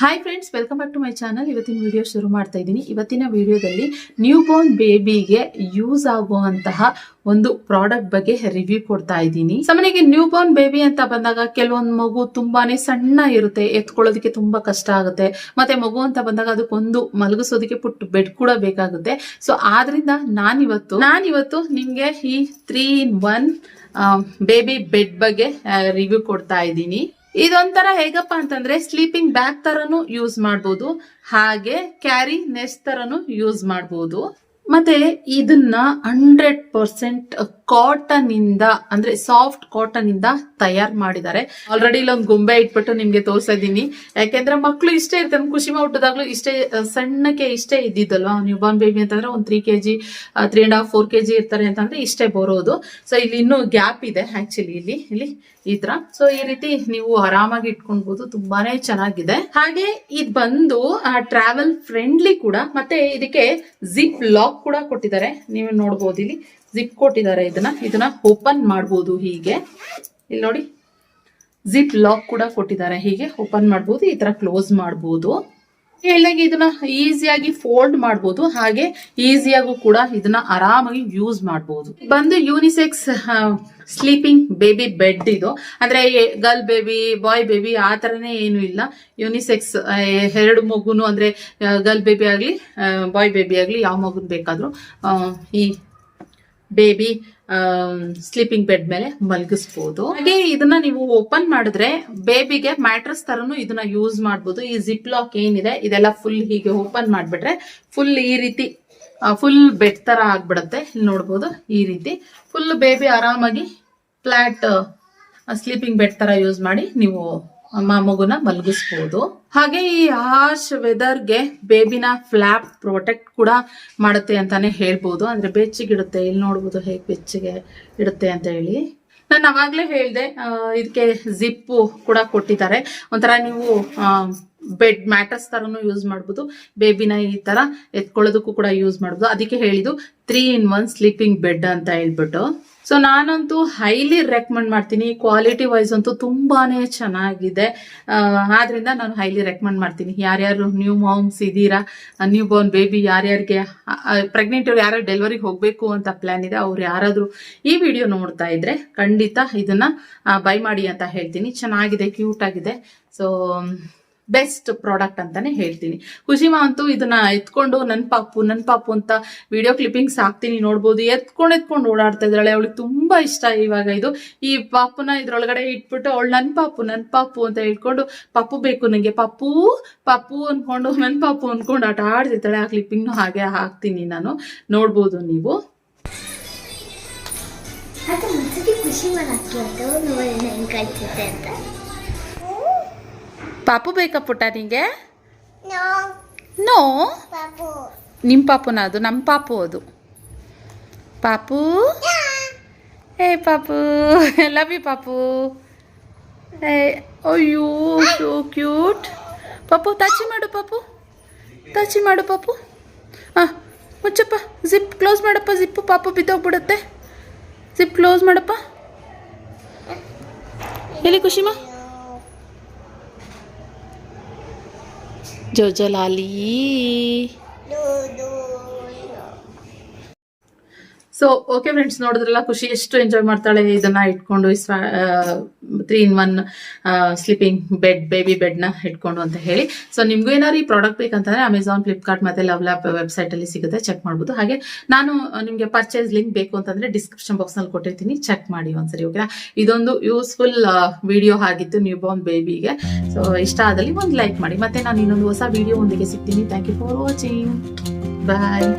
Hi friends welcome back to my channel ಇವತ್ತಿನ video ಶುರು ಮಾಡ್ತಾ ಇದ್ದೀನಿ. ಇವತ್ತಿನ ವಿಡಿಯೋದಲ್ಲಿ ನ್ಯೂ ಬೋರ್ನ್ ಬೇಬಿಗೆ ಯೂಸ್ ಆಗುವಂತಹ ಒಂದು ಪ್ರಾಡಕ್ಟ್ ಬಗ್ಗೆ ರಿವ್ಯೂ ಕೊಡ್ತಾ ಇದ್ದೀನಿ. ಸಾಮಾನ್ಯವಾಗಿ ನ್ಯೂ ಬೋರ್ನ್ ಬೇಬಿ ಅಂತ ಬಂದಾಗ ಕೆಲವೊಂದು ಮಗು ತುಂಬಾನೇ ಸಣ್ಣ ಇರುತ್ತೆ, ಎತ್ಕೊಳ್ಳೋದಕ್ಕೆ ತುಂಬಾ ಕಷ್ಟ ಆಗುತ್ತೆ. ಮತ್ತೆ ಮಗು ಅಂತ ಬಂದಾಗ ಅದಕ್ಕೊಂದು ಮಲಗಿಸೋದಕ್ಕೆ ಪುಟ್ಟ ಬೆಡ್ ಕೂಡ ಬೇಕಾಗುತ್ತೆ. ಸೊ ಆದ್ರಿಂದ ನಾನಿವತ್ತು ನಾನಿವತ್ತು ನಿಮ್ಗೆ ಈ three in one baby bed ಬಗ್ಗೆ ರಿವ್ಯೂ ಕೊಡ್ತಾ ಇದ್ದೀನಿ. ಇದೊಂಥರ ಹೇಗಪ್ಪ ಅಂತಂದ್ರೆ ಸ್ಲೀಪಿಂಗ್ ಬ್ಯಾಗ್ ತರನು ಯೂಸ್ ಮಾಡಬಹುದು ಹಾಗೆ ಕ್ಯಾರಿ ನೆಸ್ಟ್ ತರನು ಯೂಸ್ ಮಾಡ್ಬೋದು. ಮತ್ತೆ ಇದನ್ನ ಹಂಡ್ರೆಡ್ ಪರ್ಸೆಂಟ್ ಕಾಟನ್ ಇಂದ ಅಂದ್ರೆ ಸಾಫ್ಟ್ ಕಾಟನ್ ಇಂದ ತಯಾರು ಮಾಡಿದ್ದಾರೆ. ಆಲ್ರೆಡಿ ಇಲ್ಲೊಂದು ಗೊಂಬೆ ಇಟ್ಬಿಟ್ಟು ನಿಮ್ಗೆ ತೋರಿಸ್ತಾ ಇದ್ದೀನಿ. ಯಾಕೆಂದ್ರೆ ಮಕ್ಳು ಇಷ್ಟೇ ಇರ್ತಾರೆ ಖುಷಿಮ ಹುಟ್ಟದಾಗ್ಲೂ ಇಷ್ಟೇ ಸಣ್ಣಕ್ಕೆ ಇಷ್ಟೇ ಇದ್ದಿದ್ದಲ್ವಾ? ನ್ಯೂ ಬಾರ್ನ್ ಬೇಬಿ ಅಂತಂದ್ರೆ ಒಂದ್ three KG three and half four KG ಇರ್ತಾರೆ ಅಂತಂದ್ರೆ ಇಷ್ಟೇ ಬರೋದು. ಸೊ ಇಲ್ಲಿ ಇನ್ನೂ ಗ್ಯಾಪ್ ಇದೆ ಆಕ್ಚುಲಿ ಇಲ್ಲಿ ಇಲ್ಲಿ ಈ ತರ. ಸೊ ಈ ರೀತಿ ನೀವು ಆರಾಮಾಗಿ ಇಟ್ಕೊಳ್ಬಹುದು ತುಂಬಾನೇ ಚೆನ್ನಾಗಿದೆ. ಹಾಗೆ ಇದು ಬಂದು ಟ್ರಾವೆಲ್ ಫ್ರೆಂಡ್ಲಿ ಕೂಡ, ಮತ್ತೆ ಇದಕ್ಕೆ ಜಿಪ್ ಲಾಕ್ ಕೂಡ ಕೊಟ್ಟಿದ್ದಾರೆ. ನೀವು ನೋಡ್ಬೋದು ಇಲ್ಲಿ ಜಿಪ್ ಕೊಟ್ಟಿದ್ದಾರೆ ಇದನ್ನ. ಇದನ್ನ ಓಪನ್ ಮಾಡ್ಬೋದು ಹೀಗೆ. ಇಲ್ಲಿ ನೋಡಿ ಜಿಪ್ ಲಾಕ್ ಕೂಡ ಕೊಟ್ಟಿದ್ದಾರೆ. ಹೀಗೆ ಓಪನ್ ಮಾಡ್ಬೋದು, ಈ ತರ ಕ್ಲೋಸ್ ಮಾಡ್ಬೋದು. ಹೇಳಿದಾಗೆ ಇದನ್ನ ಈಸಿಯಾಗಿ ಫೋಲ್ಡ್ ಮಾಡಬಹುದು ಹಾಗೆ ಈಸಿಯಾಗೂ ಕೂಡ ಇದನ್ನ ಆರಾಮಾಗಿ ಯೂಸ್ ಮಾಡಬಹುದು ಬಂದು ಯೂನಿಸೆಕ್ಸ್ ಸ್ಲೀಪಿಂಗ್ ಬೇಬಿ ಬೆಡ್ ಇದು. ಅಂದ್ರೆ ಗರ್ಲ್ ಬೇಬಿ ಬಾಯ್ ಬೇಬಿ ಆ ತರನೇ ಏನು ಇಲ್ಲ. ಯುನಿಸೆಕ್ಸ್ ಎರಡು ಮಗುನು ಅಂದ್ರೆ ಗರ್ಲ್ ಬೇಬಿ ಆಗ್ಲಿ ಬಾಯ್ ಬೇಬಿ ಆಗ್ಲಿ ಯಾವ ಮಗು ಬೇಕಾದ್ರೂ ಈ ಬೇಬಿ ಸ್ಲೀಪಿಂಗ್ ಬೆಡ್ ಮೇಲೆ ಮಲಗಿಸ್ಬೋದು. ಹಾಗೆ ಇದನ್ನ ನೀವು ಓಪನ್ ಮಾಡಿದ್ರೆ ಬೇಬಿಗೆ ಮ್ಯಾಟ್ರಸ್ ತರನು ಇದನ್ನ ಯೂಸ್ ಮಾಡ್ಬೋದು. ಈ ಜಿಪ್ ಲಾಕ್ ಏನಿದೆ, ಇದೆಲ್ಲ ಫುಲ್ ಹೀಗೆ ಓಪನ್ ಮಾಡ್ಬಿಟ್ರೆ ಫುಲ್ ಈ ರೀತಿ ಫುಲ್ ಬೆಡ್ ತರ ಆಗ್ಬಿಡತ್ತೆ. ಇಲ್ಲಿ ನೋಡ್ಬೋದು ಈ ರೀತಿ. ಫುಲ್ ಬೇಬಿ ಆರಾಮಾಗಿ ಫ್ಲಾಟ್ ಸ್ಲೀಪಿಂಗ್ ಬೆಡ್ ತರ ಯೂಸ್ ಮಾಡಿ ನೀವು ಮಗುನ ಮಲಗಿಸ್ಬೋದು. ಹಾಗೆ ಈ ಹಾರ್ಶ್ ವೆದರ್ಗೆ ಬೇಬಿನ ಫ್ಲಾಪ್ ಪ್ರೊಟೆಕ್ಟ್ ಕೂಡ ಮಾಡುತ್ತೆ ಅಂತಾನೆ ಹೇಳ್ಬೋದು. ಅಂದ್ರೆ ಬೆಚ್ಚಗಿಡುತ್ತೆ ಇಲ್ಲಿ ನೋಡ್ಬೋದು ಹೇಗ್ ಬೆಚ್ಚಗೆ ಇಡುತ್ತೆ ಅಂತ ಹೇಳಿ. ನಾನು ಅವಾಗಲೇ ಹೇಳಿದೆ ಇದಕ್ಕೆ ಜಿಪ್ಪು ಕೂಡ ಕೊಟ್ಟಿದ್ದಾರೆ. ಒಂಥರ ನೀವು ಬೆಡ್ ಮ್ಯಾಟ್ರಸ್ ತರನು ಯೂಸ್ ಮಾಡ್ಬೋದು. ಬೇಬಿನ ಈ ತರ ಎತ್ಕೊಳ್ಳೋದಕ್ಕೂ ಕೂಡ ಯೂಸ್ ಮಾಡ್ಬೋದು. ಅದಕ್ಕೆ ಹೇಳಿದ್ದು three in one sleeping bed ಅಂತ ಹೇಳ್ಬಿಟ್ಟು. ಸೊ ನಾನಂತೂ ಹೈಲಿ ರೆಕಮೆಂಡ್ ಮಾಡ್ತೀನಿ. ಕ್ವಾಲಿಟಿ ವೈಸ್ ಅಂತೂ ತುಂಬಾನೇ ಚೆನ್ನಾಗಿದೆ. ಆದ್ರಿಂದ ನಾನು ಹೈಲಿ ರೆಕಮೆಂಡ್ ಮಾಡ್ತೀನಿ. ಯಾರ್ಯಾರು ನ್ಯೂ ಮಾಮ್ಸ್ ಇದ್ದೀರಾ ನ್ಯೂ ಬೋರ್ನ್ ಬೇಬಿ ಯಾರ್ಯಾರಿಗೆ ಪ್ರೆಗ್ನೆಂಟ್ ಅವ್ರು ಯಾರು ಡೆಲಿವರಿಗೆ ಹೋಗಬೇಕು ಅಂತ ಪ್ಲಾನ್ ಇದೆ, ಅವ್ರು ಯಾರಾದರೂ ಈ ವಿಡಿಯೋ ನೋಡ್ತಾ ಇದ್ರೆ ಖಂಡಿತ ಇದನ್ನ ಬೈ ಮಾಡಿ ಅಂತ ಹೇಳ್ತೀನಿ. ಚೆನ್ನಾಗಿದೆ ಕ್ಯೂಟ್ ಆಗಿದೆ. ಸೊ ಬೆಸ್ಟ್ ಪ್ರಾಡಕ್ಟ್ ಅಂತಾನೆ ಹೇಳ್ತೀನಿ. ಖುಷಿಮಾ ಅಂತೂ ಇದನ್ನ ಎತ್ಕೊಂಡು ನನ್ ಪಾಪು ನನ್ ಪಾಪು ಅಂತ ವಿಡಿಯೋ ಕ್ಲಿಪ್ಪಿಂಗ್ಸ್ ಹಾಕ್ತೀನಿ, ನೋಡ್ಬೋದು. ಎತ್ಕೊಂಡು ಎತ್ಕೊಂಡು ಓಡಾಡ್ತಾ ಇದ್ದಾಳೆ. ಅವಳಿಗೆ ತುಂಬಾ ಇಷ್ಟ ಇವಾಗ ಇದು. ಈ ಪಾಪುನ ಇದ್ರೊಳಗಡೆ ಇಟ್ಬಿಟ್ಟು ಅವಳು ನನ್ ಪಾಪು ನನ್ ಪಾಪು ಅಂತ ಹೇಳ್ಕೊಂಡು ಪಪ್ಪು ಬೇಕು ನಂಗೆ. ಪಪ್ಪು ಪಪ್ಪು ಅನ್ಕೊಂಡು ನನ್ ಪಾಪು ಅನ್ಕೊಂಡು ಆಟ ಆಡ್ತಿರ್ತಾಳೆ. ಆ ಕ್ಲಿಪ್ಪಿಂಗ್ನು ಹಾಗೆ ಹಾಕ್ತೀನಿ ನಾನು. ನೋಡ್ಬೋದು ನೀವು. ಖುಷಿ ಅಂತ? ಪಾಪು ಬೇಕಾ ಪುಟ್ಟ ನಿಂಗೆ? ನೋ. ನಿಮ್ಮ ಪಾಪುನ ಅದು? ನಮ್ಮ ಪಾಪು ಅದು. ಪಾಪು? ಏ ಪಾಪು ಲವ್ ಯು ಪಾಪು. ಏ ಅಯ್ಯೋ ಸೋ ಕ್ಯೂಟ್ ಪಾಪು ತಾಚಿ ಮಾಡು ಪಾಪು. ತಾಚಿ ಮಾಡು ಪಾಪು. ಹಾಂ ಮುಚ್ಚಪ್ಪ ಜಿಪ್ ಕ್ಲೋಸ್ ಮಾಡಪ್ಪ ಜಿಪ್ಪು ಪಾಪು ಬಿದ್ದೋಗ್ಬಿಡುತ್ತೆ. ಜಿಪ್ ಕ್ಲೋಸ್ ಮಾಡಪ್ಪ. ಹೇಳಿ ಖುಷಿಮಾ जो जलाली। ಸೊ ಓಕೆ ಫ್ರೆಂಡ್ಸ್ ನೋಡಿದ್ರಲ್ಲ, ಖುಷಿ ಎಷ್ಟು ಎಂಜಾಯ್ ಮಾಡ್ತಾಳೆ ಇದನ್ನ ಇಟ್ಕೊಂಡು three in one sleeping bed baby ಬೆಡ್ನ ಇಟ್ಕೊಂಡು ಅಂತ ಹೇಳಿ. ಸೊ ನಿಮ್ಗೂ ಏನಾದ್ರು ಈ ಪ್ರಾಡಕ್ಟ್ ಬೇಕಂತಂದ್ರೆ ಅಮೆಝಾನ್ ಫ್ಲಿಪ್ಕಾರ್ಟ್ ಮತ್ತೆ ಲವ್ ಲ್ಯಾಪ್ ವೆಬ್ಸೈಟ್ ಅಲ್ಲಿ ಸಿಗುತ್ತೆ ಚೆಕ್ ಮಾಡ್ಬೋದು. ಹಾಗೆ ನಾನು ನಿಮಗೆ ಪರ್ಚೇಸ್ ಲಿಂಕ್ ಬೇಕು ಅಂತಂದ್ರೆ ಡಿಸ್ಕ್ರಿಪ್ಷನ್ ಬಾಕ್ಸ್ನಲ್ಲಿ ಕೊಟ್ಟಿರ್ತೀನಿ ಚೆಕ್ ಮಾಡಿ ಒಂದ್ಸರಿ ಓಕೆನಾ ಇದೊಂದು ಯೂಸ್ಫುಲ್ ವಿಡಿಯೋ ಆಗಿತ್ತು ನ್ಯೂ ಬಾರ್ನ್ ಬೇಬಿಗೆ ಸೊ ಇಷ್ಟ ಆದಲ್ಲಿ ಒಂದು ಲೈಕ್ ಮಾಡಿ. ಮತ್ತೆ ನಾನು ಇನ್ನೊಂದು ಹೊಸ ವಿಡಿಯೋ ಒಂದಿಗೆ ಸಿಗ್ತೀನಿ. Thank you for watching bye